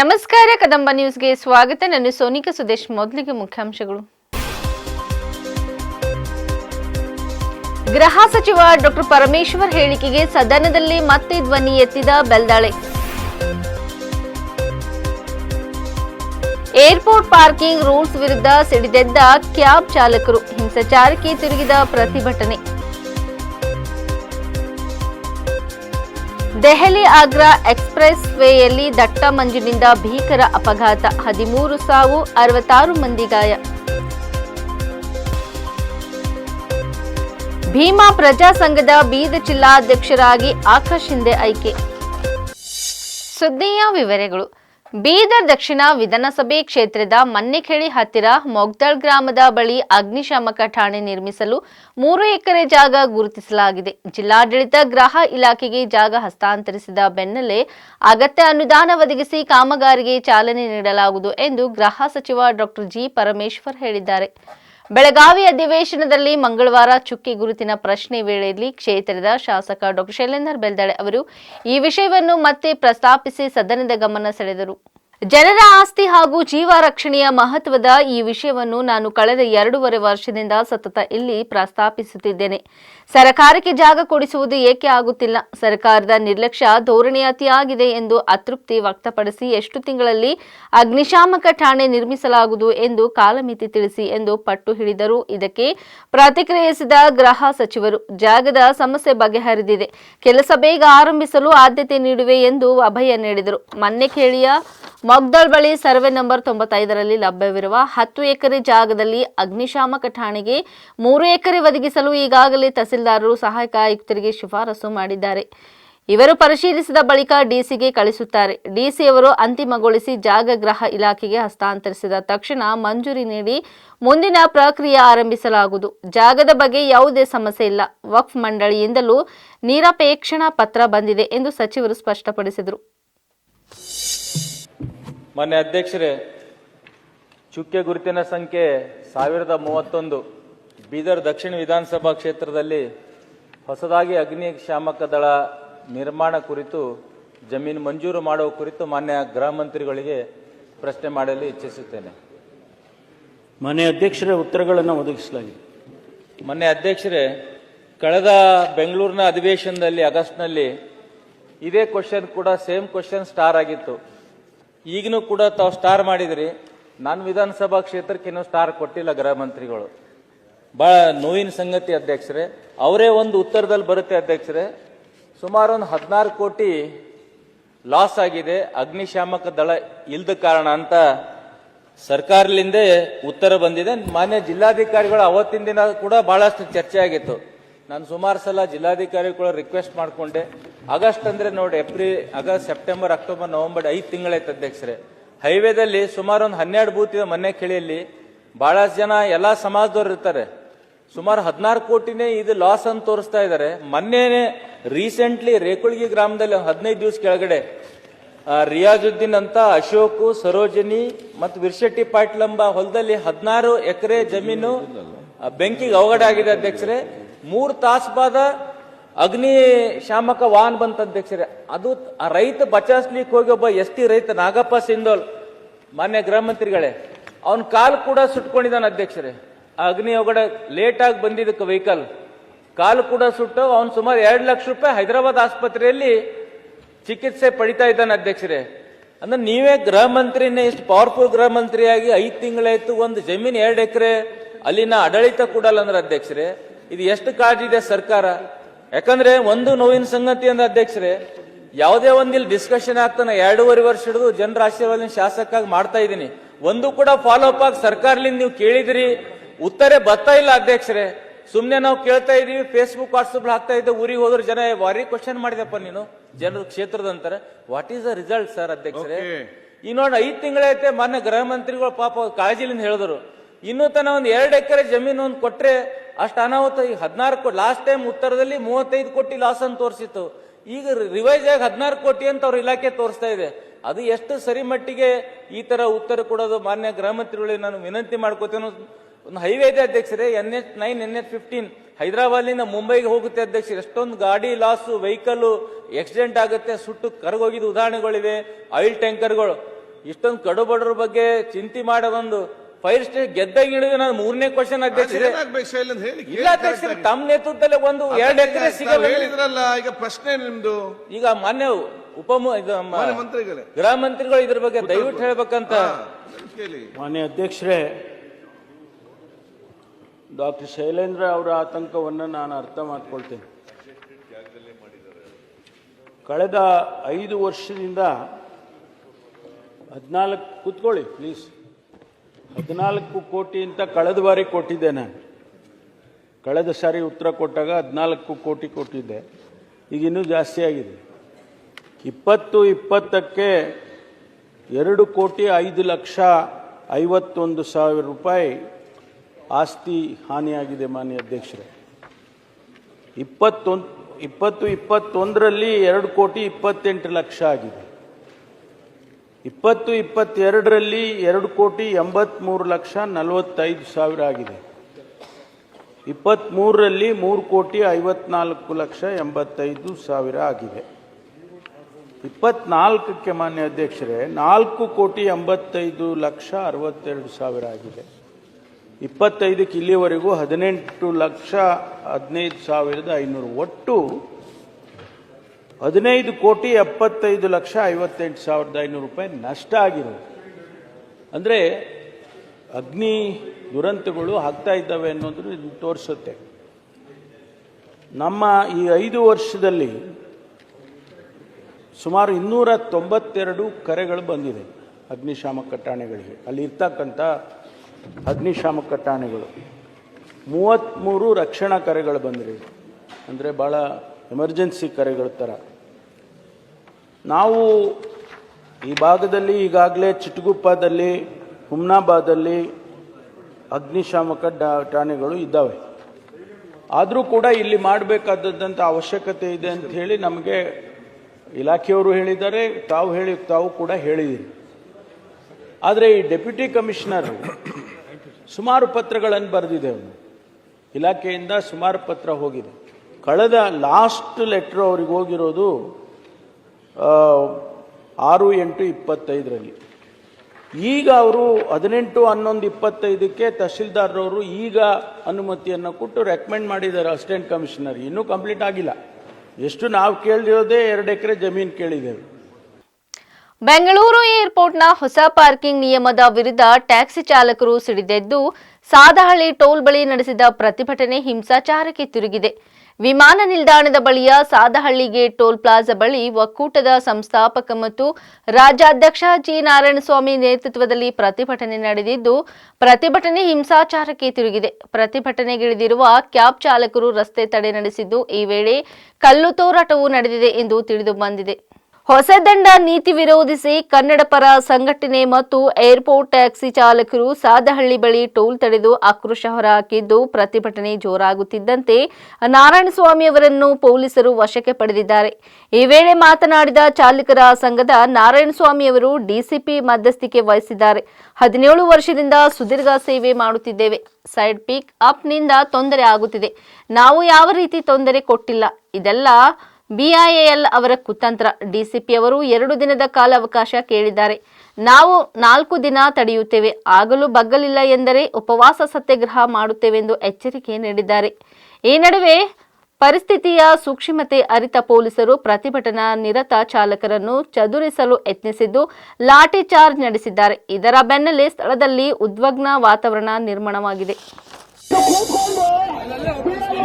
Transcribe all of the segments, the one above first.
ನಮಸ್ಕಾರ, ಕದಂಬ ನ್ಯೂಸ್ಗೆ ಸ್ವಾಗತ. ನಾನು ಸೋನಿಕಾ ಸುದೇಶ್, ಮೊದಲಿಗೆ ಮುಖ್ಯಾಂಶಗಳು. ಗೃಹ ಸಚಿವ ಡಾಕ್ಟರ್ ಪರಮೇಶ್ವರ್ ಹೇಳಿಕೆಗೆ ಸದನದಲ್ಲಿ ಮತ್ತೆ ಧ್ವನಿ ಎತ್ತಿದ ಬೆಲ್ದಾಳೆ. ಏರ್ಪೋರ್ಟ್ ಪಾರ್ಕಿಂಗ್ ರೂಲ್ಸ್ ವಿರುದ್ಧ ಸಿಡಿದೆದ್ದ ಕ್ಯಾಬ್ ಚಾಲಕರು. ಹಿಂಸಾಚಾರಕ್ಕೆ ತಿರುಗಿದ ಪ್ರತಿಭಟನೆ. ದೆಹಲಿ ಆಗ್ರಾ ಎಕ್ಸ್ಪ್ರೆಸ್ ವೇಯಲ್ಲಿ ದಟ್ಟ ಮಂಜಿನಿಂದ ಭೀಕರ ಅಪಘಾತ. ಹದಿಮೂರು ಸಾವು, ಅರವತ್ತಾರು ಮಂದಿ ಗಾಯ. ಭೀಮಾ ಪ್ರಜಾ ಸಂಘದ ಬೀದ ಜಿಲ್ಲಾಧ್ಯಕ್ಷರಾಗಿ ಆಕಾಶ್ ಹಿಂದೆ ಆಯ್ಕೆ. ಸುದ್ದಿಯ ವಿವರಗಳು. ಬೀದರ್ ದಕ್ಷಿಣ ವಿಧಾನಸಭೆ ಕ್ಷೇತ್ರದ ಮನ್ನೆಖೇಳಿ ಹತ್ತಿರ ಮೊಗ್ದಳ್ ಗ್ರಾಮದ ಬಳಿ ಅಗ್ನಿಶಾಮಕ ಠಾಣೆ ನಿರ್ಮಿಸಲು ಮೂರು ಎಕರೆ ಜಾಗ ಗುರುತಿಸಲಾಗಿದೆ. ಜಿಲ್ಲಾಡಳಿತ ಗ್ರಾಹ ಇಲಾಖೆಗೆ ಜಾಗ ಹಸ್ತಾಂತರಿಸಿದ ಬೆನ್ನಲ್ಲೇ ಅಗತ್ಯ ಅನುದಾನ ಒದಗಿಸಿ ಕಾಮಗಾರಿಗೆ ಚಾಲನೆ ನೀಡಲಾಗುವುದು ಎಂದು ಗೃಹ ಸಚಿವ ಡಾಕ್ಟರ್ ಜಿ ಪರಮೇಶ್ವರ್ ಹೇಳಿದ್ದಾರೆ. ಬೆಳಗಾವಿ ಅಧಿವೇಶನದಲ್ಲಿ ಮಂಗಳವಾರ ಚುಕ್ಕಿ ಗುರುತಿನ ಪ್ರಶ್ನೆ ವೇಳೆಯಲ್ಲಿ ಕ್ಷೇತ್ರದ ಶಾಸಕ ಡಾಕ್ಟರ್ ಶೈಲೇಂದರ್ ಬೆಲ್ದಾಳೆ ಅವರು ಈ ವಿಷಯವನ್ನು ಮತ್ತೆ ಪ್ರಸ್ತಾಪಿಸಿ ಸದನದ ಗಮನ ಸೆಳೆದರು. ಜನರ ಆಸ್ತಿ ಹಾಗೂ ಜೀವ ರಕ್ಷಣೆಯ ಮಹತ್ವದ ಈ ವಿಷಯವನ್ನು ನಾನು ಕಳೆದ ಎರಡೂವರೆ ವರ್ಷದಿಂದ ಸತತ ಇಲ್ಲಿ ಪ್ರಸ್ತಾಪಿಸುತ್ತಿದ್ದೇನೆ. ಸರ್ಕಾರಕ್ಕೆ ಜಾಗ ಕೊಡಿಸುವುದು ಏಕೆ ಆಗುತ್ತಿಲ್ಲ? ಸರ್ಕಾರದ ನಿರ್ಲಕ್ಷ್ಯ ಧೋರಣೆ ಅತಿಯಾಗಿದೆ ಎಂದು ಅತೃಪ್ತಿ ವ್ಯಕ್ತಪಡಿಸಿ ಎಷ್ಟು ತಿಂಗಳಲ್ಲಿ ಅಗ್ನಿಶಾಮಕ ಠಾಣೆ ನಿರ್ಮಿಸಲಾಗುವುದು ಎಂದು ಕಾಲಮಿತಿ ತಿಳಿಸಿ ಎಂದು ಪಟ್ಟು ಹಿಡಿದರು. ಇದಕ್ಕೆ ಪ್ರತಿಕ್ರಿಯಿಸಿದ ಗೃಹ ಸಚಿವರು, ಜಾಗದ ಸಮಸ್ಯೆ ಬಗೆಹರಿದಿದೆ. ಕೆಲಸ ಬೇಗ ಆರಂಭಿಸಲು ಆದ್ಯತೆ ನೀಡುವೆ ಎಂದು ಅಭಯ ನೀಡಿದರು. ಮನ್ನೆಖೇಳಿಯ ಮೊಗ್ದಳ್ ಬಳಿ ಸರ್ವೆ ನಂಬರ್ ತೊಂಬತ್ತೈದರಲ್ಲಿ ಲಭ್ಯವಿರುವ ಹತ್ತು ಎಕರೆ ಜಾಗದಲ್ಲಿ ಅಗ್ನಿಶಾಮಕ ಠಾಣೆಗೆ ಮೂರು ಎಕರೆ ಒದಗಿಸಲು ಈಗಾಗಲೇ ತಹಸೀಲ್ದಾರರು ಸಹಾಯಕ ಆಯುಕ್ತರಿಗೆ ಶಿಫಾರಸು ಮಾಡಿದ್ದಾರೆ. ಇವರು ಪರಿಶೀಲಿಸಿದ ಬಳಿಕ ಡಿಸಿಗೆ ಕಳಿಸುತ್ತಾರೆ. ಡಿಸಿಯವರು ಅಂತಿಮಗೊಳಿಸಿ ಜಾಗ ಗ್ರಹ ಇಲಾಖೆಗೆ ಹಸ್ತಾಂತರಿಸಿದ ತಕ್ಷಣ ಮಂಜೂರಿ ನೀಡಿ ಮುಂದಿನ ಪ್ರಕ್ರಿಯೆ ಆರಂಭಿಸಲಾಗುವುದು. ಜಾಗದ ಬಗ್ಗೆ ಯಾವುದೇ ಸಮಸ್ಯೆ ಇಲ್ಲ. ವಕ್ಫ್ ಮಂಡಳಿಯಿಂದಲೂ ನಿರಪೇಕ್ಷಣಾ ಪತ್ರ ಬಂದಿದೆ ಎಂದು ಸಚಿವರು ಸ್ಪಷ್ಟಪಡಿಸಿದರು. ಮಾನ್ಯ ಅಧ್ಯಕ್ಷರೇ, ಚುಕ್ಕೆ ಗುರುತಿನ ಸಂಖ್ಯೆ ಸಾವಿರದ ಮೂವತ್ತೊಂದು. ಬೀದರ್ ದಕ್ಷಿಣ ವಿಧಾನಸಭಾ ಕ್ಷೇತ್ರದಲ್ಲಿ ಹೊಸದಾಗಿ ಅಗ್ನಿಶಾಮಕ ದಳ ನಿರ್ಮಾಣ ಕುರಿತು ಜಮೀನು ಮಂಜೂರು ಮಾಡುವ ಕುರಿತು ಮಾನ್ಯ ಗೃಹ ಮಂತ್ರಿಗಳಿಗೆ ಪ್ರಶ್ನೆ ಮಾಡಲು ಇಚ್ಛಿಸುತ್ತೇನೆ. ಮನೆ ಅಧ್ಯಕ್ಷರ ಉತ್ತರಗಳನ್ನು ಒದಗಿಸಲಾಗಿದೆ. ಮೊನ್ನೆ ಅಧ್ಯಕ್ಷರೇ ಕಳೆದ ಬೆಂಗಳೂರಿನ ಅಧಿವೇಶನದಲ್ಲಿ ಆಗಸ್ಟ್ನಲ್ಲಿ ಇದೇ ಕ್ವಶನ್ ಕೂಡ ಸೇಮ್ ಕ್ವಶನ್ ಸ್ಟಾರ್ ಆಗಿತ್ತು. ಈಗಲೂ ಕೂಡ ತಾವು ಸ್ಟಾರ್ ಮಾಡಿದ್ರಿ. ನಾನು ವಿಧಾನಸಭಾ ಕ್ಷೇತ್ರಕ್ಕೆ ಇನ್ನೂ ಸ್ಟಾರ್ ಕೊಟ್ಟಿಲ್ಲ ಗೃಹ ಮಂತ್ರಿಗಳು. ಬಹಳ ನೋವಿನ ಸಂಗತಿ ಅಧ್ಯಕ್ಷರೇ. ಅವರೇ ಒಂದು ಉತ್ತರದಲ್ಲಿ ಬರುತ್ತೆ ಅಧ್ಯಕ್ಷರೇ. ಸುಮಾರು ಒಂದು ಹದಿನಾರು ಕೋಟಿ ಲಾಸ್ ಆಗಿದೆ. ಅಗ್ನಿಶಾಮಕ ದಳ ಇಲ್ದ ಕಾರಣ ಅಂತ ಸರ್ಕಾರದಿಂದ ಉತ್ತರ ಬಂದಿದೆ. ಮಾನ್ಯ ಜಿಲ್ಲಾಧಿಕಾರಿಗಳು ಅವತ್ತಿನ ದಿನ ಕೂಡ ಬಹಳಷ್ಟು ಚರ್ಚೆ ಆಗಿತ್ತು. ನಾನು ಸುಮಾರು ಸಲ ಜಿಲ್ಲಾಧಿಕಾರಿಗಳು ರಿಕ್ವೆಸ್ಟ್ ಮಾಡಿಕೊಂಡೆ. ಆಗಸ್ಟ್ ಅಂದ್ರೆ ನೋಡಿ, April, August, September, October, November ಐದು ತಿಂಗಳಾಯ್ತು ಅಧ್ಯಕ್ಷರೇ. ಹೈವೇದಲ್ಲಿ ಸುಮಾರು ಒಂದು ಹನ್ನೆರಡು ಬೂತ್ ಇದೆ ಮನೆ ಕಿಳಿಯಲ್ಲಿ. ಬಹಳಷ್ಟು ಜನ ಎಲ್ಲ ಸಮಾಜದವ್ರು ಇರ್ತಾರೆ. ಸುಮಾರು ಹದಿನಾರು ಕೋಟಿನೇ ಇದು ಲಾಸ್ ಅಂತ ತೋರಿಸ್ತಾ ಇದ್ದಾರೆ. ಮೊನ್ನೆನೆ ರೀಸೆಂಟ್ಲಿ ರೇಕುಳ್ಗಿ ಗ್ರಾಮದಲ್ಲಿ ಹದಿನೈದು ದಿವಸ ಕೆಳಗಡೆ ರಿಯಾಜುದ್ದೀನ್ ಅಂತ ಅಶೋಕ್, ಸರೋಜಿನಿ ಮತ್ತು ವಿರ್ಶೆಟ್ಟಿ ಪಾಟೀಲ್ ಎಂಬ ಹೊಲದಲ್ಲಿ ಹದಿನಾರು ಎಕರೆ ಜಮೀನು ಬೆಂಕಿಗೆ ಅವಘಡ ಆಗಿದೆ ಅಧ್ಯಕ್ಷರೇ. ಮೂರು ತಾಸು ಬಾದ ಅಗ್ನಿ ಶಾಮಕ ವಾಹನ ಬಂತ ಅಧ್ಯಕ್ಷರೇ. ಅದು ರೈತ ಬಚಾಸ್ಲಿಕ್ಕೆ ಹೋಗಿ ಒಬ್ಬ ಎಸ್ ಟಿ ರೈತ ನಾಗಪ್ಪ ಸಿಂಧೋಲ್, ಮಾನ್ಯ ಗೃಹ ಮಂತ್ರಿಗಳೇ. ಅವನ ಕಾಲು ಕೂಡ ಸುಟ್ಕೊಂಡಿದ್ದಾನೆ ಅಧ್ಯಕ್ಷರೇ. ಅಗ್ನಿ ಅವಘಡ ಲೇಟಾಗಿ ಬಂದಿದ್ದಕ್ಕೆ ವೆಹಿಕಲ್ ಕಾಲು ಕೂಡ ಸುಟ್ಟು, ಅವನು ಸುಮಾರು ಎರಡು ಲಕ್ಷ ರೂಪಾಯಿ ಹೈದರಾಬಾದ್ ಆಸ್ಪತ್ರೆಯಲ್ಲಿ ಚಿಕಿತ್ಸೆ ಪಡಿತಾ ಇದ್ದಾನೆ ಅಧ್ಯಕ್ಷರೇ. ಅಂದ್ರೆ ನೀವೇ ಗೃಹ ಮಂತ್ರಿನೇ, ಇಷ್ಟು ಪವರ್ಫುಲ್ ಗೃಹ ಮಂತ್ರಿಯಾಗಿ ಐದು ತಿಂಗಳಾಯ್ತು, ಒಂದು ಜಮೀನು ಎರಡು ಎಕರೆ, ಅಲ್ಲಿನ ಆಡಳಿತ ಕೊಡಲ್ಲ ಅಂದ್ರೆ ಅಧ್ಯಕ್ಷರೇ, ಇದು ಎಷ್ಟು ಕಾಳಜಿ ಇದೆ ಸರ್ಕಾರ? ಯಾಕಂದ್ರೆ ಒಂದು ನೋವಿನ ಸಂಗತಿ ಅಂದ್ರೆ ಅಧ್ಯಕ್ಷರೇ, ಯಾವುದೇ ಒಂದು ಇಲ್ಲಿ ಡಿಸ್ಕಷನ್ ಆಗ್ತಾನೆ, ಎರಡೂವರೆ ವರ್ಷ ಹಿಡಿದು ಜನರ ಆಶೀರ್ವಾದ ಶಾಸಕಾಗಿ ಮಾಡ್ತಾ ಇದ್ದೀನಿ. ಒಂದು ಕೂಡ ಫಾಲೋ ಅಪ್ ಆಗಿ ಸರ್ಕಾರಲಿಂದ ನೀವು ಕೇಳಿದಿರಿ ಉತ್ತರ ಬರ್ತಾ ಇಲ್ಲ ಅಧ್ಯಕ್ಷರೇ. ಸುಮ್ನೆ ನಾವು ಕೇಳ್ತಾ ಇದೀವಿ ಫೇಸ್ಬುಕ್ ವಾಟ್ಸಪ್ ಹಾಕ್ತಾ ಇದ್ದೆ ಊರಿಗೆ ಹೋದ್ರೆ ಜನ ವಾರಿ ಕ್ವಶನ್ ಮಾಡಿದಪ್ಪ ನೀನು ಜನರ ಕ್ಷೇತ್ರದ ಅಂತಾರೆ. What is the result sir ಅಧ್ಯಕ್ಷರೇ? ಈ ನೋಡಿ ಐದ್ ತಿಂಗಳೈತೆ ಮಾನ್ಯ ಗೃಹ ಮಂತ್ರಿಗಳು ಪಾಪ ಕಾಳಜಿಲಿಂದ ಹೇಳಿದ್ರು. ಇನ್ನೂ ತನ ಒಂದ್ ಎರಡು ಎಕರೆ ಜಮೀನು ಒಂದು ಕೊಟ್ರೆ ಅಷ್ಟು ಅನಾಹುತ ಈಗ ಹದಿನಾರು ಕೋಟಿ ಲಾಸ್ಟ್ ಟೈಮ್ ಉತ್ತರದಲ್ಲಿ ಮೂವತ್ತೈದು ಕೋಟಿ ಲಾಸ್ ಅಂತ ತೋರಿಸಿತ್ತು. ಈಗ ರಿವೈಸ್ ಆಗಿ ಹದಿನಾರು ಕೋಟಿ ಅಂತ ಅವ್ರ ಇಲಾಖೆ ತೋರಿಸ್ತಾ ಇದೆ. ಅದು ಎಷ್ಟು ಸರಿ ಮಟ್ಟಿಗೆ ಈ ತರ ಉತ್ತರ ಕೊಡೋದು ಮಾನ್ಯ ಗೃಹ ಮಂತ್ರಿಗಳಿಗೆ ನಾನು ವಿನಂತಿ ಮಾಡ್ಕೋತೇನೆ. ಒಂದು ಹೈವೇ ಇದೆ ಅಧ್ಯಕ್ಷರೇ N H nine N H fifteen ಹೈದರಾಬಾದ್ನಿಂದ ಮುಂಬೈಗೆ ಹೋಗುತ್ತೆ ಅಧ್ಯಕ್ಷರು. ಎಷ್ಟೊಂದು ಗಾಡಿ ಲಾಸು ವೆಹಿಕಲ್ ಆಕ್ಸಿಡೆಂಟ್ ಆಗುತ್ತೆ ಸುಟ್ಟು ಕರಗೋಗಿದ ಉದಾಹರಣೆಗಳಿವೆ. ಆಯಿಲ್ ಟ್ಯಾಂಕರ್ಗಳು ಇಷ್ಟೊಂದು ಕಡುಬಡ್ರ ಬಗ್ಗೆ ಚಿಂತೆ ಮಾಡೋ ಒಂದು ಫೈರ್ ಸ್ಟೇಷನ್ ಗೆದ್ದಾಗ ಹಿಡಿದು ನಾನು ಮೂರನೇ ಕ್ವಶನ್ ಹೇಳಿ. ಇಲ್ಲ ಅಧ್ಯಕ್ಷರೇ ತಮ್ಮ ನೇತೃತ್ವದಲ್ಲಿ ಒಂದು ಎರಡು ಎಕರೆ ಸಿಗಲ್ಲ ಹೇಳಿದ್ರಲ್ಲ ಈಗ ಪ್ರಶ್ನೆ ನಿಮ್ದು. ಈಗ ಮಾನ್ಯ ಉಪ ಗೃಹ ಮಂತ್ರಿಗಳು ಇದ್ರ ಬಗ್ಗೆ ದಯವಿಟ್ಟು ಹೇಳ್ಬೇಕಂತ. ಮಾನ್ಯ ಅಧ್ಯಕ್ಷರೇ ಡಾಕ್ಟರ್ ಶೈಲೇಂದ್ರ ಅವರ ಆತಂಕವನ್ನು ನಾನು ಅರ್ಥ ಮಾಡ್ಕೊಳ್ತೇನೆ. ಕಳೆದ ಐದು ವರ್ಷದಿಂದ ಹದಿನಾಲ್ಕು, ಕೂತ್ಕೊಳ್ಳಿ ಪ್ಲೀಸ್ ಹದಿನಾಲ್ಕು ಕೋಟಿ ಅಂತ ಕಳೆದ ಬಾರಿ ಕೊಟ್ಟಿದ್ದೆ ನಾನು. ಕಳೆದ ಸಾರಿ ಉತ್ತರ ಕೊಟ್ಟಾಗ ಹದಿನಾಲ್ಕು ಕೋಟಿ ಕೊಟ್ಟಿದ್ದೆ. ಈಗ ಇನ್ನೂ ಜಾಸ್ತಿ ಆಗಿದೆ. ಇಪ್ಪತ್ತು, ಇಪ್ಪತ್ತಕ್ಕೆ ಎರಡು ಕೋಟಿ ಐದು ಲಕ್ಷ ಐವತ್ತೊಂದು ಸಾವಿರ ರೂಪಾಯಿ ಆಸ್ತಿ ಹಾನಿಯಾಗಿದೆ ಮಾನ್ಯ ಅಧ್ಯಕ್ಷರೇ. ಇಪ್ಪತ್ತೊಂದು, ಇಪ್ಪತ್ತು, ಇಪ್ಪತ್ತೊಂದರಲ್ಲಿ ಎರಡು ಕೋಟಿ ಇಪ್ಪತ್ತೆಂಟು ಲಕ್ಷ ಆಗಿದೆ. ಇಪ್ಪತ್ತು, ಇಪ್ಪತ್ತೆರಡರಲ್ಲಿ ಎರಡು ಕೋಟಿ ಎಂಬತ್ತ್ಮೂರು ಲಕ್ಷ ನಲವತ್ತೈದು ಸಾವಿರ ಆಗಿದೆ. ಇಪ್ಪತ್ತ್ಮೂರರಲ್ಲಿ ಮೂರು ಕೋಟಿ ಐವತ್ನಾಲ್ಕು ಲಕ್ಷ ಎಂಬತ್ತೈದು ಸಾವಿರ ಆಗಿದೆ. ಇಪ್ಪತ್ನಾಲ್ಕಕ್ಕೆ ಮಾನ್ಯ ಅಧ್ಯಕ್ಷರೇ, ನಾಲ್ಕು ಕೋಟಿ ಎಂಬತ್ತೈದು ಲಕ್ಷ ಅರವತ್ತೆರಡು ಸಾವಿರ ಆಗಿದೆ. ಇಪ್ಪತ್ತೈದಕ್ಕೆ ಇಲ್ಲಿವರೆಗೂ ಹದಿನೆಂಟು ಲಕ್ಷ ಹದಿನೈದು ಸಾವಿರದ ಐನೂರು. ಒಟ್ಟು ಹದಿನೈದು ಕೋಟಿ ಎಪ್ಪತ್ತೈದು ಲಕ್ಷ ಐವತ್ತೆಂಟು ಸಾವಿರದ ಐನೂರು ರೂಪಾಯಿ ನಷ್ಟ ಆಗಿರೋದು. ಅಂದರೆ ಅಗ್ನಿ ದುರಂತಗಳು ಆಗ್ತಾ ಇದ್ದಾವೆ ಅನ್ನೋದನ್ನು ಇದು ತೋರಿಸುತ್ತೆ. ನಮ್ಮ ಈ ಐದು ವರ್ಷದಲ್ಲಿ ಸುಮಾರು ಇನ್ನೂರ ತೊಂಬತ್ತೆರಡು ಕರೆಗಳು ಬಂದಿದೆ ಅಗ್ನಿಶಾಮಕ ಠಾಣೆಗಳಿಗೆ. ಅಲ್ಲಿ ಇರ್ತಕ್ಕಂಥ ಅಗ್ನಿಶಾಮಕ ಠಾಣೆಗಳು. ಮೂವತ್ತ್ಮೂರು ರಕ್ಷಣಾ ಕರೆಗಳು ಬಂದ್ರಿ. ಅಂದರೆ ಭಾಳ ಎಮರ್ಜೆನ್ಸಿ ಕರೆಗಳ ಥರ ನಾವು ಈ ಭಾಗದಲ್ಲಿ ಈಗಾಗಲೇ ಚಿಟಗುಪ್ಪದಲ್ಲಿ, ಹುಮ್ನಾಬಾದಲ್ಲಿ ಅಗ್ನಿಶಾಮಕ ಠಾಣೆಗಳು ಇದ್ದಾವೆ. ಆದರೂ ಕೂಡ ಇಲ್ಲಿ ಮಾಡಬೇಕಾದಂಥ ಅವಶ್ಯಕತೆ ಇದೆ ಅಂತ ಹೇಳಿ ನಮಗೆ ಇಲಾಖೆಯವರು ಹೇಳಿದ್ದಾರೆ, ತಾವು ಹೇಳಿ, ತಾವು ಕೂಡ ಹೇಳಿದ್ದೀನಿ ಆದರೆ ಈ ಡೆಪ್ಯೂಟಿ ಕಮಿಷನರು ಸುಮಾರು ಪತ್ರಗಳನ್ನು ಬರೆದಿದೆ ಅವನು. ಇಲಾಖೆಯಿಂದ ಸುಮಾರು ಪತ್ರ ಹೋಗಿದೆ. ಕಳೆದ ಲಾಸ್ಟ್ ಲೆಟ್ರ್ ಅವ್ರಿಗೆ ಹೋಗಿರೋದು ಆರು ಎಂಟು ಇಪ್ಪತ್ತೈದರಲ್ಲಿ. ಈಗ ಅವರು ಹದಿನೆಂಟು ಹನ್ನೊಂದು ಇಪ್ಪತ್ತೈದಕ್ಕೆ ತಹಶೀಲ್ದಾರ್ರವರು ಈಗ ಅನುಮತಿಯನ್ನು ಕೊಟ್ಟು ರೆಕಮೆಂಡ್ ಮಾಡಿದ್ದಾರೆ ಅಸಿಸ್ಟೆಂಟ್ ಕಮಿಷನರ್. ಇನ್ನೂ ಕಂಪ್ಲೀಟ್ ಆಗಿಲ್ಲ. ಎಷ್ಟು ನಾವು ಕೇಳಿರೋದೇ ಎರಡು ಎಕರೆ ಜಮೀನು ಕೇಳಿದ್ದೇವೆ. ಬೆಂಗಳೂರು ಏರ್ಪೋರ್ಟ್ನ ಹೊಸ ಪಾರ್ಕಿಂಗ್ ನಿಯಮದ ವಿರುದ್ಧ ಟ್ಯಾಕ್ಸಿ ಚಾಲಕರು ಸಿಡಿದೆದ್ದು, ಸಾದಹಳ್ಳಿ ಟೋಲ್ ಬಳಿ ನಡೆಸಿದ ಪ್ರತಿಭಟನೆ ಹಿಂಸಾಚಾರಕ್ಕೆ ತಿರುಗಿದೆ. ವಿಮಾನ ನಿಲ್ದಾಣದ ಬಳಿಯ ಸಾದಹಳ್ಳಿ ಗೇಟ್ ಟೋಲ್ ಪ್ಲಾಜಾ ಬಳಿ ಒಕ್ಕೂಟದ ಸಂಸ್ಥಾಪಕ ಮತ್ತು ರಾಜ್ಯಾಧ್ಯಕ್ಷ ಜಿ. ನಾರಾಯಣಸ್ವಾಮಿ ನೇತೃತ್ವದಲ್ಲಿ ಪ್ರತಿಭಟನೆ ನಡೆದಿದ್ದು, ಪ್ರತಿಭಟನೆ ಹಿಂಸಾಚಾರಕ್ಕೆ ತಿರುಗಿದೆ. ಪ್ರತಿಭಟನೆಗಿಳಿದಿರುವ ಕ್ಯಾಬ್ ಚಾಲಕರು ರಸ್ತೆ ತಡೆ ನಡೆಸಿದ್ದು, ಈ ವೇಳೆ ಕಲ್ಲು ತೋರಾಟವೂ ನಡೆದಿದೆ ಎಂದು ತಿಳಿದು ಬಂದಿದೆ. ಹೊಸದಂಡ ನೀತಿ ವಿರೋಧಿಸಿ ಕನ್ನಡ ಪರ ಸಂಘಟನೆ ಮತ್ತು ಏರ್ಪೋರ್ಟ್ ಟ್ಯಾಕ್ಸಿ ಚಾಲಕರು ಸಾದಹಳ್ಳಿ ಬಳಿ ಟೋಲ್ ತಡೆದು ಆಕ್ರೋಶ ಹೊರಹಾಕಿದ್ದು ಪ್ರತಿಭಟನೆ ಜೋರಾಗುತ್ತಿದ್ದಂತೆ ನಾರಾಯಣಸ್ವಾಮಿ ಅವರನ್ನು ಪೊಲೀಸರು ವಶಕ್ಕೆ ಪಡೆದಿದ್ದಾರೆ. ಈ ವೇಳೆ ಮಾತನಾಡಿದ ಚಾಲಕರ ಸಂಘದ ನಾರಾಯಣಸ್ವಾಮಿ ಅವರು ಡಿಸಿಪಿ ಮಧ್ಯಸ್ಥಿಕೆ ವಹಿಸಿದ್ದಾರೆ. ಹದಿನೇಳು ವರ್ಷದಿಂದ ಸುದೀರ್ಘ ಸೇವೆ ಮಾಡುತ್ತಿದ್ದೇವೆ. ಸೈಡ್ ಪಿಕ್ ಅಪ್ನಿಂದ ತೊಂದರೆ ಆಗುತ್ತಿದೆ. ನಾವು ಯಾವ ರೀತಿ ತೊಂದರೆ ಕೊಟ್ಟಿಲ್ಲ. ಇದೆಲ್ಲ ಬಿಐಎಲ್ ಅವರ ಕುತಂತ್ರ ಡಿಸಿಪಿ ಅವರು ಎರಡು ದಿನದ ಕಾಲಾವಕಾಶ ಕೇಳಿದ್ದಾರೆ ನಾವು ನಾಲ್ಕು ದಿನ ತಡೆಯುತ್ತೇವೆ ಆಗಲೂ ಬಗ್ಗಲಿಲ್ಲ ಎಂದರೆ ಉಪವಾಸ ಸತ್ಯಾಗ್ರಹ ಮಾಡುತ್ತೇವೆಂದು ಎಚ್ಚರಿಕೆ ನೀಡಿದ್ದಾರೆ ಈ ನಡುವೆ ಪರಿಸ್ಥಿತಿಯ ಸೂಕ್ಷ್ಮತೆ ಅರಿತ ಪೊಲೀಸರು ಪ್ರತಿಭಟನಾ ನಿರತ ಚಾಲಕರನ್ನು ಚದುರಿಸಲು ಯತ್ನಿಸಿದ್ದು ಲಾಠಿ ಚಾರ್ಜ್ ನಡೆಸಿದ್ದಾರೆ ಇದರ ಬೆನ್ನಲ್ಲೇ ಸ್ಥಳದಲ್ಲಿ ಉದ್ವಗ್ನ ವಾತಾವರಣ ನಿರ್ಮಾಣವಾಗಿದೆ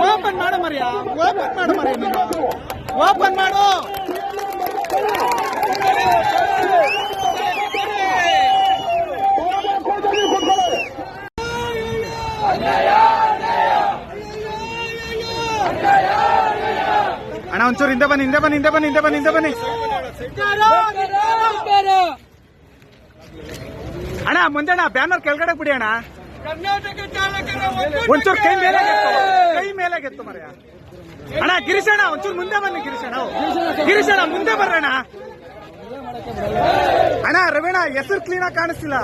ಓಪನ್ ಓಪನ್ ಮಾಡು. ಅಣ್ಣ, ಒಂಚೂರು ಹಿಂದೆ ಬನ್ನಿ ಹಿಂದೆ ಬನ್ನಿ ಹಿಂದೆ ಬನ್ನಿ ಹಿಂದೆ ಬನ್ನಿ ಹಿಂದೆ ಬನ್ನಿ. ಅಣ್ಣ, ಮುಂದೆ ಅಣ್ಣ, ಬ್ಯಾನರ್ ಕೆಳಗಡೆ ಬಿಡಿ ಅಣ್ಣ. ಒಂಚೂರು ಕೈ ಮೇಲೆ ಕೈ ಮೇಲೆ ಗೆತ್ತು ಮರ್ಯ ಅಣ್ಣ ಗಿರೀಶ್ ಅಣ್ಣ ಒಂಚೂರು ಮುಂದೆ ಬನ್ನಿ ಗಿರೀಶ್ ಅಣ್ಣ ಗಿರೀಶ್ ಅಣ್ಣ ಮುಂದೆ ಬರ್ರಣ್ಣ ಅಣ್ಣ ರವೀಣ ಹೆಸರು ಕ್ಲೀನ್ ಆಗಿ ಕಾಣಿಸ್ತಿಲ್ಲ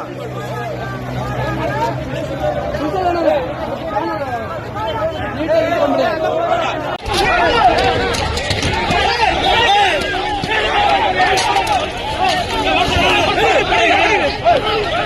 Hey!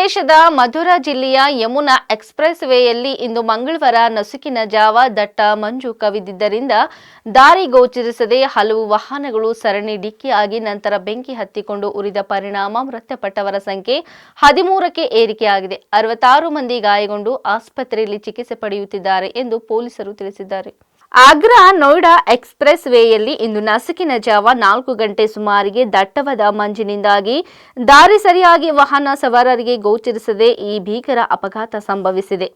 ಪ್ರದೇಶದ ಮಧುರಾ ಜಿಲ್ಲೆಯ ಯಮುನಾ ಎಕ್ಸ್ಪ್ರೆಸ್ ವೇಯಲ್ಲಿ ಇಂದು ಮಂಗಳವಾರ ನಸುಕಿನ ಜಾವ ದಟ್ಟ ಮಂಜು ಕವಿದಿದ್ದರಿಂದ ದಾರಿ ಗೋಚರಿಸದೆ ಹಲವು ವಾಹನಗಳು ಸರಣಿ ಡಿಕ್ಕಿಯಾಗಿ ನಂತರ ಬೆಂಕಿ ಹತ್ತಿಕೊಂಡು ಉರಿದ ಪರಿಣಾಮ ಮೃತಪಟ್ಟವರ ಸಂಖ್ಯೆ ಹದಿಮೂರಕ್ಕೆ ಏರಿಕೆಯಾಗಿದೆ. ಅರವತ್ತಾರು ಮಂದಿ ಗಾಯಗೊಂಡು ಆಸ್ಪತ್ರೆಯಲ್ಲಿ ಚಿಕಿತ್ಸೆ ಪಡೆಯುತ್ತಿದ್ದಾರೆ ಎಂದು ಪೊಲೀಸರು ತಿಳಿಸಿದ್ದಾರೆ. ಆಗ್ರಾ ನೋಯ್ಡಾ ಎಕ್ಸ್ಪ್ರೆಸ್ ವೇಯಲ್ಲಿ ಇಂದು ನಸುಕಿನ ಜಾವ ನಾಲ್ಕು ಗಂಟೆ ಸುಮಾರಿಗೆ ದಟ್ಟವಾದ ಮಂಜಿನಿಂದಾಗಿ ದಾರಿ ಸರಿಯಾಗಿ ವಾಹನ ಸವಾರರಿಗೆ ಗೋಚರಿಸದೆ ಈ ಭೀಕರ ಅಪಘಾತ ಸಂಭವಿಸಿದೆ.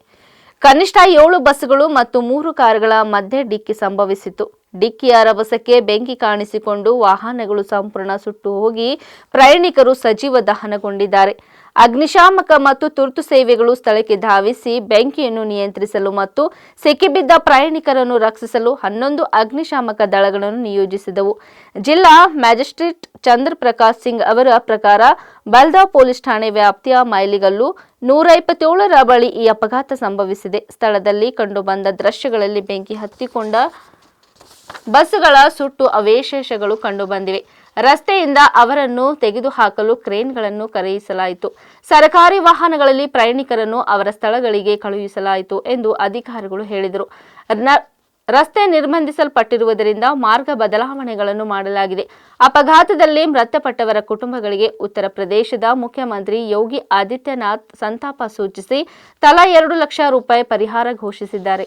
ಕನಿಷ್ಠ ಏಳು ಬಸ್ಗಳು ಮತ್ತು ಮೂರು ಕಾರುಗಳ ಮಧ್ಯೆ ಡಿಕ್ಕಿ ಸಂಭವಿಸಿತು ಡಿಕ್ಕಿಯ ರಭಸಕ್ಕೆ ಬೆಂಕಿ ಕಾಣಿಸಿಕೊಂಡು ವಾಹನಗಳು ಸಂಪೂರ್ಣ ಸುಟ್ಟು ಹೋಗಿ ಪ್ರಯಾಣಿಕರು ಸಜೀವ ದಹನಗೊಂಡಿದ್ದಾರೆ. ಅಗ್ನಿಶಾಮಕ ಮತ್ತು ತುರ್ತು ಸೇವೆಗಳು ಸ್ಥಳಕ್ಕೆ ಧಾವಿಸಿ ಬೆಂಕಿಯನ್ನು ನಿಯಂತ್ರಿಸಲು ಮತ್ತು ಸಿಕ್ಕಿಬಿದ್ದ ಪ್ರಯಾಣಿಕರನ್ನು ರಕ್ಷಿಸಲು ಹನ್ನೊಂದು ಅಗ್ನಿಶಾಮಕ ದಳಗಳನ್ನು ನಿಯೋಜಿಸಿದವು. ಜಿಲ್ಲಾ ಮ್ಯಾಜಿಸ್ಟ್ರೇಟ್ ಚಂದ್ರ ಪ್ರಕಾಶ್ ಸಿಂಗ್ ಅವರ ಪ್ರಕಾರ ಬಲ್ದಾ ಪೊಲೀಸ್ ಠಾಣೆ ವ್ಯಾಪ್ತಿಯ ಮೈಲಿಗಲ್ಲು ನೂರ ಇಪ್ಪತ್ತೇಳರ ಬಳಿ ಈ ಅಪಘಾತ ಸಂಭವಿಸಿದೆ. ಸ್ಥಳದಲ್ಲಿ ಕಂಡುಬಂದ ದೃಶ್ಯಗಳಲ್ಲಿ ಬೆಂಕಿ ಹತ್ತಿಕೊಂಡ ಬಸ್ಗಳ ಸುಟ್ಟು ಅವಶೇಷಗಳು ಕಂಡುಬಂದಿವೆ. ರಸ್ತೆಯಿಂದ ಅವರನ್ನು ತೆಗೆದುಹಾಕಲು ಕ್ರೇನ್ಗಳನ್ನು ಕರೆಯಿಸಲಾಯಿತು. ಸರ್ಕಾರಿ ವಾಹನಗಳಲ್ಲಿ ಪ್ರಯಾಣಿಕರನ್ನು ಅವರ ಸ್ಥಳಗಳಿಗೆ ಕಳುಹಿಸಲಾಯಿತು ಎಂದು ಅಧಿಕಾರಿಗಳು ಹೇಳಿದರು. ರಸ್ತೆ ನಿರ್ಬಂಧಿಸಲ್ಪಟ್ಟಿರುವುದರಿಂದ ಮಾರ್ಗ ಬದಲಾವಣೆಗಳನ್ನು ಮಾಡಲಾಗಿದೆ. ಅಪಘಾತದಲ್ಲಿ ಮೃತಪಟ್ಟವರ ಕುಟುಂಬಗಳಿಗೆ ಉತ್ತರ ಪ್ರದೇಶದ ಮುಖ್ಯಮಂತ್ರಿ ಯೋಗಿ ಆದಿತ್ಯನಾಥ್ ಸಂತಾಪ ಸೂಚಿಸಿ, ತಲಾ ಎರಡು ಲಕ್ಷ ರೂಪಾಯಿ ಪರಿಹಾರ ಘೋಷಿಸಿದ್ದಾರೆ.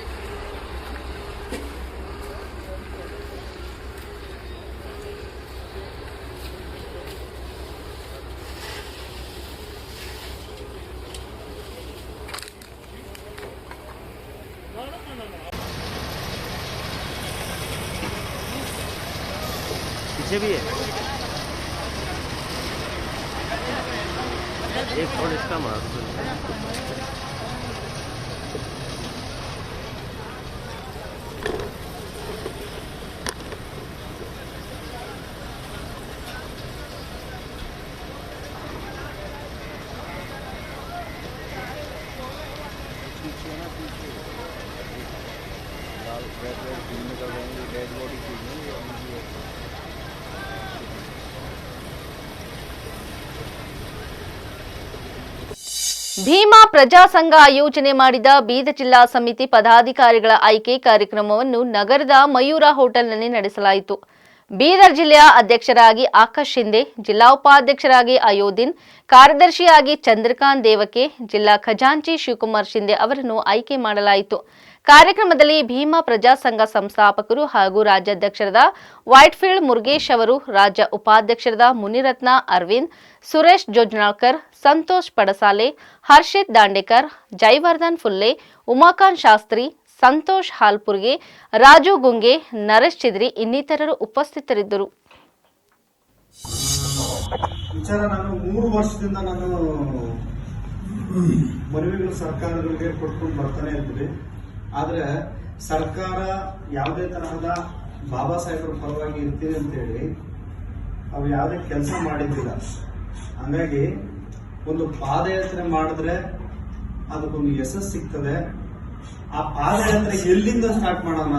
पीछे भी है। एक और इसका मार ಭೀಮಾ ಪ್ರಜಾ ಸಂಘ ಆಯೋಜನೆ ಮಾಡಿದ ಬೀದ ಜಿಲ್ಲಾ ಸಮಿತಿ ಪದಾಧಿಕಾರಿಗಳ ಆಯ್ಕೆ ಕಾರ್ಯಕ್ರಮವನ್ನು ನಗರದ ಮಯೂರ ಹೋಟೆಲ್ನಲ್ಲಿ ನಡೆಸಲಾಯಿತು. ಬೀದರ್ ಜಿಲ್ಲೆಯ ಅಧ್ಯಕ್ಷರಾಗಿ ಆಕಾಶ್ ಶಿಂದೆ, ಜಿಲ್ಲಾ ಉಪಾಧ್ಯಕ್ಷರಾಗಿ ಅಯೋಧಿನ್ ಕಾರ್ಯದರ್ಶಿಯಾಗಿ ಚಂದ್ರಕಾಂತ್ ದೇವಕೆ, ಜಿಲ್ಲಾ ಖಜಾಂಚಿ ಶಿವಕುಮಾರ್ ಶಿಂದೆ ಅವರನ್ನು ಆಯ್ಕೆ ಮಾಡಲಾಯಿತು. ಕಾರ್ಯಕ್ರಮದಲ್ಲಿ ಭೀಮಾ ಪ್ರಜಾ ಸಂಘ ಸಂಸ್ಥಾಪಕರು ಹಾಗೂ ರಾಜ್ಯಾಧ್ಯಕ್ಷರಾದ ವೈಟ್ಫೀಲ್ಡ್ ಮುರುಗೇಶ್ ಅವರು, ರಾಜ್ಯ ಉಪಾಧ್ಯಕ್ಷರಾದ ಮುನಿರತ್ನ ಅರವಿಂದ್, ಸುರೇಶ್ ಜೋಜ್ನಾಳ್ಕರ್, ಸಂತೋಷ್ ಪಡಸಾಲೆ, ಹರ್ಷಿತ್ ದಾಂಡೇಕರ್, ಜೈವರ್ಧನ್ ಫುಲ್ಲೆ, ಉಮಾಕಾಂತ್ ಶಾಸ್ತ್ರಿ, ಸಂತೋಷ್ ಹಾಲ್ಪುರ್ಗೆ, ರಾಜು ಗುಂಗೆ, ನರೇಶ್ ಚಿದ್ರಿ ಇನ್ನಿತರರು ಉಪಸ್ಥಿತರಿದ್ದರು. ವಿಚಾರ ನಾನು ಮೂರು ವರ್ಷದಿಂದ ನಾನು ಮನವಿಗಳು ಸರ್ಕಾರಗಳಿಗೆ ಕೊಟ್ಕೊಂಡು ಬರ್ತಾನೆ ಇರ್ತೀವಿ ಆದ್ರೆ ಸರ್ಕಾರ ಯಾವುದೇ ತರಹದ ಬಾಬಾ ಸಾಹೇಬ್ರ ಪರವಾಗಿ ಇರ್ತೀವಿ ಅಂತೇಳಿ ಅವ್ರು ಯಾವುದೇ ಕೆಲಸ ಮಾಡಿದ್ದಿಲ್ಲ. ಹಂಗಾಗಿ ಒಂದು ಪಾದಯಾತ್ರೆ ಮಾಡಿದ್ರೆ ಅದಕ್ಕೊಂದು ಯಶಸ್ಸು ಸಿಗ್ತದೆ. ಆ ಪಾದಯಾತ್ರೆ ಎಲ್ಲಿಂದ ಸ್ಟಾರ್ಟ್ ಮಾಡೋಣ,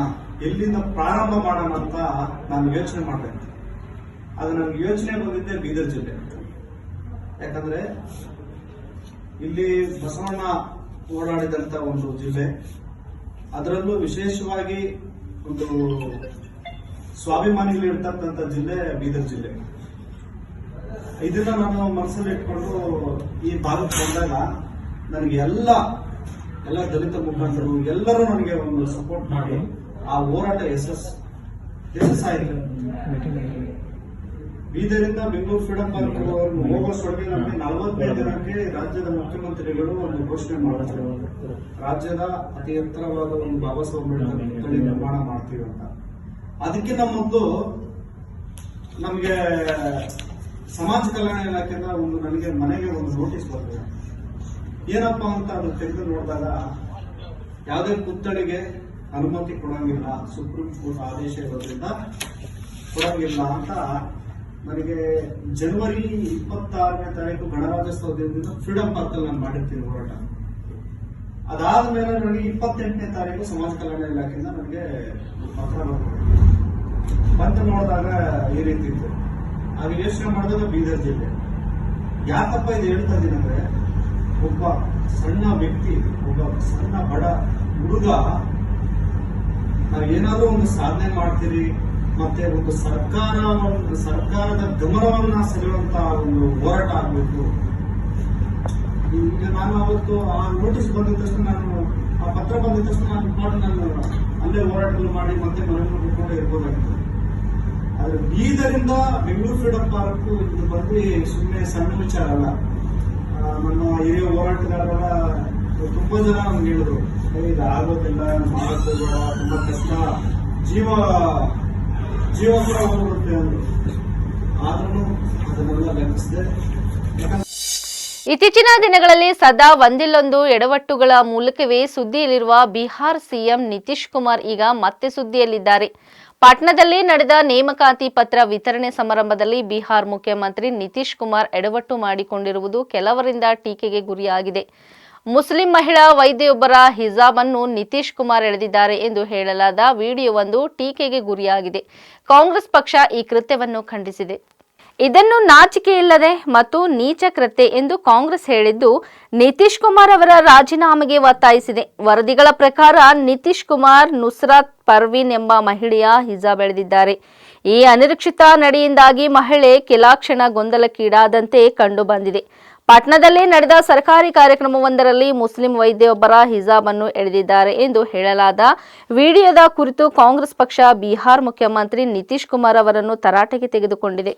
ಎಲ್ಲಿಂದ ಪ್ರಾರಂಭ ಮಾಡೋಣ ಅಂತ ನಾನು ಯೋಚನೆ ಮಾಡಿದೆ ಅದು ನನಗೆ ಯೋಚನೆ ಬಂದಿದ್ದೆ ಬೀದರ್ ಜಿಲ್ಲೆ. ಯಾಕಂದ್ರೆ ಇಲ್ಲಿ ಬಸವಣ್ಣ ಓಡಾಡಿದಂತ ಒಂದು ಜಿಲ್ಲೆ. ಅದರಲ್ಲೂ ವಿಶೇಷವಾಗಿ ಒಂದು ಸ್ವಾಭಿಮಾನಿಗಳು ಇರ್ತಕ್ಕಂಥ ಜಿಲ್ಲೆ ಬೀದರ್ ಜಿಲ್ಲೆ. ಇದನ್ನ ನಾನು ಮನಸ್ಸಲ್ಲಿ ಇಟ್ಕೊಂಡು ಈ ಭಾಗಕ್ಕೆ ಬಂದಾಗ ನನಗೆ ಎಲ್ಲ ಎಲ್ಲ ದಲಿತ ಮುಖಂಡರು, ಎಲ್ಲರೂ ನನಗೆ ಒಂದು ಸಪೋರ್ಟ್ ಮಾಡಿ ಆ ಹೋರಾಟ ಯಶಸ್, ಯಶಸ್ಸಾಯಿತು. ಬೀದರಿಂದ ಬೆಂಗಳೂರು ಫ್ರೀಡಂ ಪಾರ್ಕ್ ಹೋಗೋ ನಮಗೆ ನಲವತ್ತೈದು ದಿನಕ್ಕೆ ರಾಜ್ಯದ ಮುಖ್ಯಮಂತ್ರಿಗಳು ಒಂದು ಘೋಷಣೆ ಮಾಡಿದ್ರು. ರಾಜ್ಯದ ಅತಿ ಎತ್ತರವಾದ ಒಂದು ಬಾಬಾ ಸಾಹೇಬ್ ಅಂಬೇಡ್ಕರ್ ನಿರ್ಮಾಣ ಮಾಡ್ತೀವಿ ಅಂತ. ಅದಕ್ಕಿಂತ ಮೊದಲು ನಮಗೆ ಸಮಾಜ ಕಲ್ಯಾಣ ಇಲಾಖೆಯಿಂದ ಒಂದು ನನಗೆ ಮನೆಗೆ ಒಂದು ನೋಟಿಸ್ ಬರ್ತದೆ ಏನಪ್ಪಾ ಅಂತ ಅದು ತೆಗೆದು ನೋಡಿದಾಗ ಯಾವುದೇ ಪುತ್ಥಳಿಗೆ ಅನುಮತಿ ಕೊಡಂಗಿಲ್ಲ, ಸುಪ್ರೀಂ ಕೋರ್ಟ್ ಆದೇಶ ಇರೋದ್ರಿಂದ ಕೊಡಂಗಿಲ್ಲ ಅಂತ ನನಗೆ ಜನವರಿ ಇಪ್ಪತ್ತಾರನೇ ತಾರೀಕು ಗಣರಾಜ್ಯೋತ್ಸವ ದಿನದಿಂದ ಫ್ರೀಡಂ ಪಾರ್ಕ್ ಅಲ್ಲಿ ನಾನು ಮಾಡಿರ್ತೀನಿ ಹೋರಾಟ. ಅದಾದ್ಮೇಲೆ ನನಗೆ ಇಪ್ಪತ್ತೆಂಟನೇ ತಾರೀಕು ಸಮಾಜ ಕಲ್ಯಾಣ ಇಲಾಖೆಯಿಂದ ನನಗೆ ಪತ್ರ ಬಂತು. ಬಂತು ನೋಡಿದಾಗ ಈ ರೀತಿ ಇತ್ತು. ಆಗ ಯೋಚನೆ ಮಾಡಿದಾಗ ಬೀದರ್ ಜಿಲ್ಲೆ. ಯಾಕಪ್ಪ ಇದು ಹೇಳ್ತಾ ಇದ್ದೀನಿ ಅಂದ್ರೆ ಒಬ್ಬ ಸಣ್ಣ ವ್ಯಕ್ತಿ, ಒಬ್ಬ ಸಣ್ಣ ಬಡ ಹುಡುಗ, ನಾವು ಏನಾದ್ರೂ ಒಂದು ಸಾಧನೆ ಮಾಡ್ತೀರಿ ಮತ್ತೆ ಒಂದು ಸರ್ಕಾರ ಒಂದು ಸರ್ಕಾರದ ಗಮನವನ್ನ ಸೆಳೆಯುವಂತ ಒಂದು ಹೋರಾಟ ಆಗ್ಬೇಕು. ಈಗ ನಾನು ಅವತ್ತು ಆ ನೋಟಿಸ್ ಬಂದಿದ ತಕ್ಷಣ ನಾನು ಆ ಪತ್ರ ಬಂದಿದ ತಕ್ಷಣ ನಾನು ಮಾಡಿ ನಾನು ಅಲ್ಲೇ ಹೋರಾಟಗಳು ಮಾಡಿ ಮತ್ತೆ ಮನೆಯನ್ನು ಮಾಡಿಕೊಂಡು ಇರ್ಬೋದಾಗಿತ್ತು. ಆದ್ರೆ ಬೀದರಿಂದ ಬೆಂಗಳೂರು ಫ್ರೀಡಮ್ ಪಾರ್ಕ್ ಇದು ಬಂದು ಸುಮ್ಮನೆ ಸಣ್ಣ ವಿಚಾರ ಅಲ್ಲ. ನಮ್ಮ ಹಿರಿಯ ಹೋರಾಟಗಾರರ ತುಂಬಾ ಜನ ನಮ್ಗೆ ಹೇಳಿದ್ರು "ಏ, ಇದು ಆಗೋದಿಲ್ಲ ತುಂಬಾ ಕಷ್ಟ. ಜೀವ ಆದ್ರೂ ಇತ್ತೀಚಿನ ದಿನಗಳಲ್ಲಿ ಸದಾ ಒಂದಿಲ್ಲೊಂದು ಎಡವಟ್ಟುಗಳ ಮೂಲಕವೇ ಸುದ್ದಿಯಲ್ಲಿರುವ ಬಿಹಾರ್ ಸಿಎಂ ನಿತೀಶ್ ಕುಮಾರ್ ಈಗ ಮತ್ತೆ ಸುದ್ದಿಯಲ್ಲಿದ್ದಾರೆ. ಪಾಟ್ನಾದಲ್ಲಿ ನಡೆದ ನೇಮಕಾತಿ ಪತ್ರ ವಿತರಣೆ ಸಮಾರಂಭದಲ್ಲಿ ಬಿಹಾರ್ ಮುಖ್ಯಮಂತ್ರಿ ನಿತೀಶ್ ಕುಮಾರ್ ಎಡವಟ್ಟು ಮಾಡಿಕೊಂಡಿರುವುದು ಕೆಲವರಿಂದ ಟೀಕೆಗೆ ಗುರಿಯಾಗಿದೆ. ಮುಸ್ಲಿಂ ಮಹಿಳಾ ವೈದ್ಯೆಯೊಬ್ಬರ ಹಿಜಾಬ್ ಅನ್ನು ನಿತೀಶ್ ಕುಮಾರ್ ಎಳೆದಿದ್ದಾರೆ ಎಂದು ಹೇಳಲಾದ ವಿಡಿಯೋವೊಂದು ಟೀಕೆಗೆ ಗುರಿಯಾಗಿದೆ. ಕಾಂಗ್ರೆಸ್ ಪಕ್ಷ ಈ ಕೃತ್ಯವನ್ನು ಖಂಡಿಸಿದೆ. ಇದನ್ನು ನಾಚಿಕೆ ಇಲ್ಲದೆ ಮತ್ತು ನೀಚ ಕೃತ್ಯ ಎಂದು ಕಾಂಗ್ರೆಸ್ ಹೇಳಿದ್ದು ನಿತೀಶ್ ಕುಮಾರ್ ಅವರ ರಾಜೀನಾಮೆಗೆ ಒತ್ತಾಯಿಸಿದೆ. ವರದಿಗಳ ಪ್ರಕಾರ ನಿತೀಶ್ ಕುಮಾರ್ ನುಸ್ರಾತ್ ಪರ್ವೀನ್ ಎಂಬ ಮಹಿಳೆಯ ಹಿಜಾ ಎಳೆದಿದ್ದಾರೆ. ಈ ಅನಿರೀಕ್ಷಿತ ನಡೆಯಿಂದಾಗಿ ಮಹಿಳೆ ಕೆಲಕ್ಷಣ ಗೊಂದಲಕ್ಕೀಡಾದಂತೆ ಕಂಡು ಬಂದಿದೆ ಪಾಟ್ನಾದಲ್ಲಿ ನಡೆದ ಸರ್ಕಾರಿ ಕಾರ್ಯಕ್ರಮವೊಂದರಲ್ಲಿ ಮುಸ್ಲಿಂ ವೈದ್ಯೊಬ್ಬರ ಹಿಜಾಬ್ ಅನ್ನು ಎಳೆದಿದ್ದಾರೆ ಎಂದು ಹೇಳಲಾದ ವಿಡಿಯೋದ ಕುರಿತು ಕಾಂಗ್ರೆಸ್ ಪಕ್ಷ, ಬಿಹಾರ್ ಮುಖ್ಯಮಂತ್ರಿ ನಿತೀಶ್ ಕುಮಾರ್ ಅವರನ್ನು ತರಾಟೆಗೆ ತೆಗೆದುಕೊಂಡಿದೆ.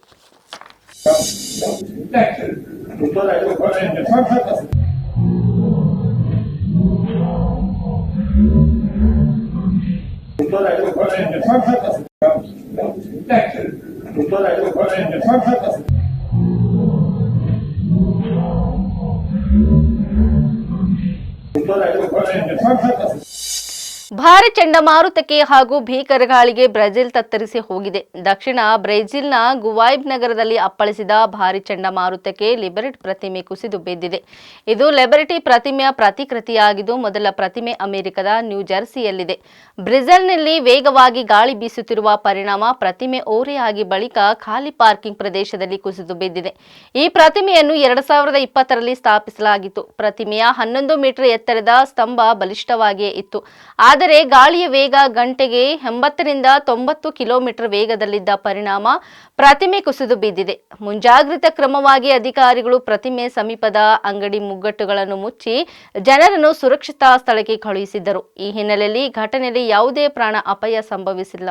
Krankheit ಭಾರಿ ಚಂಡಮಾರುತಕ್ಕೆ ಹಾಗೂ ಭೀಕರ ಗಾಳಿಗೆ ಬ್ರೆಜಿಲ್ ತತ್ತರಿಸಿ ಹೋಗಿದೆ. ದಕ್ಷಿಣ ಬ್ರೆಜಿಲ್ನ ಗುವಾಯ್ಬ್ ನಗರದಲ್ಲಿ ಅಪ್ಪಳಿಸಿದ ಭಾರಿ ಚಂಡಮಾರುತಕ್ಕೆ ಲಿಬರಿಟ್ ಪ್ರತಿಮೆ ಕುಸಿದು ಬಿದ್ದಿದೆ. ಇದು ಲಿಬರಿಟಿ ಪ್ರತಿಮೆಯ ಪ್ರತಿಕೃತಿಯಾಗಿದ್ದು, ಮೊದಲ ಪ್ರತಿಮೆ ಅಮೆರಿಕದ ನ್ಯೂ ಜರ್ಸಿಯಲ್ಲಿದೆ. ಬ್ರೆಜಿಲ್ನಲ್ಲಿ ವೇಗವಾಗಿ ಗಾಳಿ ಬೀಸುತ್ತಿರುವ ಪರಿಣಾಮ ಪ್ರತಿಮೆ ಓರೆಯಾಗಿ ಬಳಿಕ ಖಾಲಿ ಪಾರ್ಕಿಂಗ್ ಪ್ರದೇಶದಲ್ಲಿ ಕುಸಿದು ಬಿದ್ದಿದೆ. ಈ ಪ್ರತಿಮೆಯನ್ನು ಎರಡ್ ಸಾವಿರದ ಇಪ್ಪತ್ತರಲ್ಲಿ ಸ್ಥಾಪಿಸಲಾಗಿತ್ತು. ಪ್ರತಿಮೆಯ ಹನ್ನೊಂದು ಮೀಟರ್ ಎತ್ತರದ ಸ್ತಂಭ ಬಲಿಷ್ಠವಾಗಿಯೇ ಇತ್ತು. ಆದರೆ ಗಾಳಿಯ ವೇಗ ಗಂಟೆಗೆ ಎಂಬತ್ತರಿಂದ ತೊಂಬತ್ತು ಕಿಲೋಮೀಟರ್ ವೇಗದಲ್ಲಿದ್ದ ಪರಿಣಾಮ ಪ್ರತಿಮೆ ಕುಸಿದು ಬಿದ್ದಿದೆ. ಮುಂಜಾಗ್ರತಾ ಕ್ರಮವಾಗಿ ಅಧಿಕಾರಿಗಳು ಪ್ರತಿಮೆ ಸಮೀಪದ ಅಂಗಡಿ ಮುಗ್ಗಟ್ಟುಗಳನ್ನು ಮುಚ್ಚಿ ಜನರನ್ನು ಸುರಕ್ಷಿತ ಸ್ಥಳಕ್ಕೆ ಕಳುಹಿಸಿದ್ದರು. ಈ ಹಿನ್ನೆಲೆಯಲ್ಲಿ ಘಟನೆಯಲ್ಲಿ ಯಾವುದೇ ಪ್ರಾಣ ಅಪಾಯ ಸಂಭವಿಸಿಲ್ಲ.